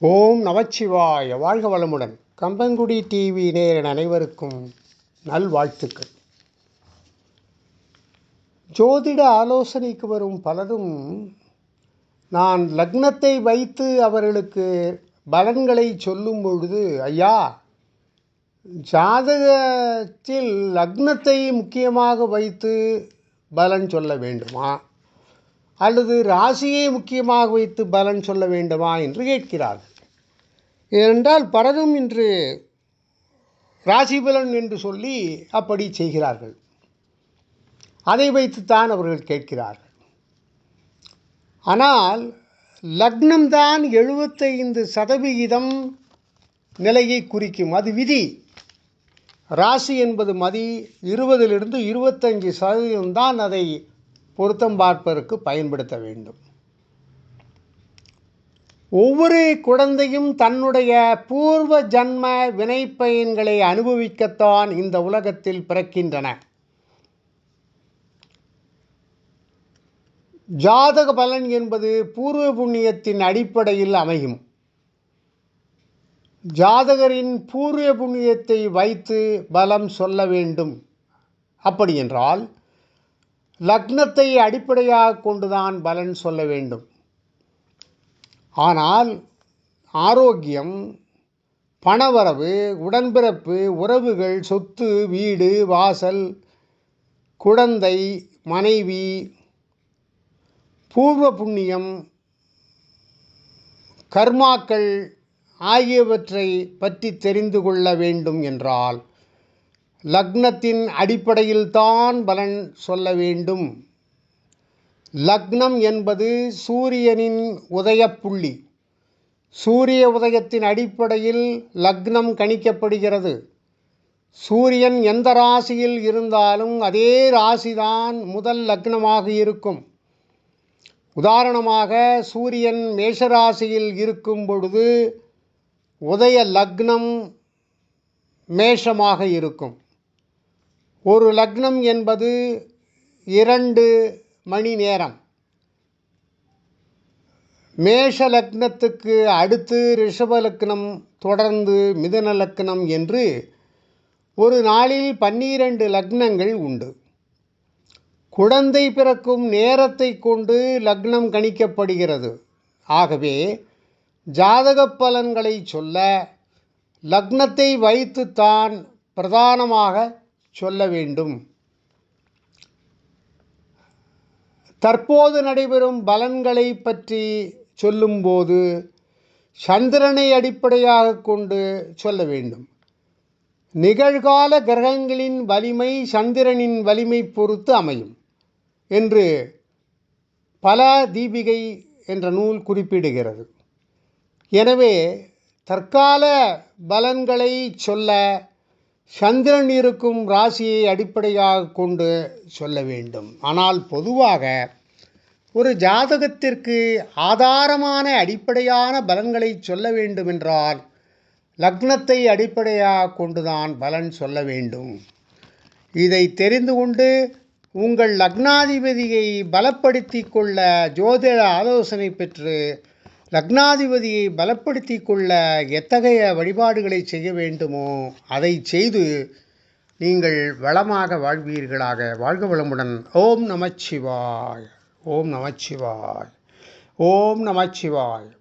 ஓம் நமச்சிவாய. வாழ்க வளமுடன். கம்பங்குடி டிவி நேரன் அனைவருக்கும் நல்வாழ்த்துக்கள். ஜோதிட ஆலோசனைக்கு வரும் பலரும் நான் லக்னத்தை வைத்து அவர்களுக்கு பலன்களை சொல்லும் பொழுது ஐயா ஜாதகத்தில் லக்னத்தை முக்கியமாக வைத்து பலன் சொல்ல வேண்டுமா? அல்லது ராசியை முக்கியமாக வைத்து பலன் சொல்ல வேண்டுமா என்று கேட்கிறார்கள். ஏனென்றால் பலரும் இன்று ராசி பலன் என்று சொல்லி அப்படி செய்கிறார்கள். அதை வைத்துத்தான் அவர்கள் கேட்கிறார்கள். ஆனால் லக்னம்தான் எழுபத்தைந்து சதவிகிதம் நிலையை குறிக்கும். அது விதி. ராசி என்பது மதி. இருபதிலிருந்து இருபத்தஞ்சி சதவீதம் தான் அதை பொருத்தம் பார்ப்பதற்கு பயன்படுத்த வேண்டும். ஒவ்வொரு குழந்தையும் தன்னுடைய பூர்வ ஜன்ம வினைப்பயன்களை அனுபவிக்கத்தான் இந்த உலகத்தில் பிறக்கின்றன. ஜாதக பலன் என்பது பூர்வ புண்ணியத்தின் அடிப்படையில் அமையும். ஜாதகரின் பூர்வ புண்ணியத்தை வைத்து பலம் சொல்ல வேண்டும். அப்படி என்றால் லக்னத்தை அடிப்படையாக கொண்டுதான் பலன் சொல்ல வேண்டும். ஆனால் ஆரோக்கியம் பணவரவு உடன்பிறப்பு உறவுகள் சொத்து வீடு வாசல் குழந்தை மனைவி பூர்வ புண்ணியம் கர்மாக்கள் ஆகியவற்றை பற்றி தெரிந்து கொள்ள வேண்டும் என்றால் லக்னத்தின் அடிப்படையில் தான் பலன் சொல்ல வேண்டும். லக்னம் என்பது சூரியனின் உதயப்புள்ளி. சூரிய உதயத்தின் அடிப்படையில் லக்னம் கணிக்கப்படுகிறது. சூரியன் எந்த ராசியில் இருந்தாலும் அதே ராசிதான் முதல் லக்னமாக இருக்கும். உதாரணமாக சூரியன் மேஷராசியில் இருக்கும் பொழுது உதய லக்னம் மேஷமாக இருக்கும். ஒரு லக்னம் என்பது இரண்டு மணி நேரம். மேஷ லக்னத்துக்கு அடுத்து ரிஷப லக்னம் தொடர்ந்து மிதன லக்னம் என்று ஒரு நாளில் பன்னிரண்டு லக்னங்கள் உண்டு. குழந்தை பிறக்கும் நேரத்தை கொண்டு லக்னம் கணிக்கப்படுகிறது. ஆகவே ஜாதக பலன்களை சொல்ல லக்னத்தை வைத்துத்தான் பிரதானமாக சொல்ல வேண்டும். தற்போது நடைபெறும் பலன்களை பற்றி சொல்லும்போது சந்திரனை அடிப்படையாக கொண்டு சொல்ல வேண்டும். நிகழ்கால கிரகங்களின் வலிமை சந்திரனின் வலிமை பொறுத்து அமையும் என்று பல தீபிகை என்ற நூல் குறிப்பிடுகிறது. எனவே தற்கால பலன்களை சொல்ல சந்திரன் இருக்கும் ராசியை அடிப்படையாக கொண்டு சொல்ல வேண்டும். ஆனால் பொதுவாக ஒரு ஜாதகத்திற்கு ஆதாரமான அடிப்படையான பலன்களை சொல்ல வேண்டுமென்றால் லக்னத்தை அடிப்படையாக கொண்டுதான் பலன் சொல்ல வேண்டும். இதை தெரிந்து கொண்டு உங்கள் லக்னாதிபதியை பலப்படுத்தி கொள்ள ஜோதிட ஆலோசனை பெற்று லக்னாதிபதியை பலப்படுத்தி கொள்ள எத்தகைய வழிபாடுகளை செய்ய வேண்டுமோ அதை செய்து நீங்கள் வளமாக வாழ்வீர்களாக. வாழ்க வளமுடன். ஓம் நமச்சிவாய். ஓம் நமச்சிவாய். ஓம் நமச்சிவாய்.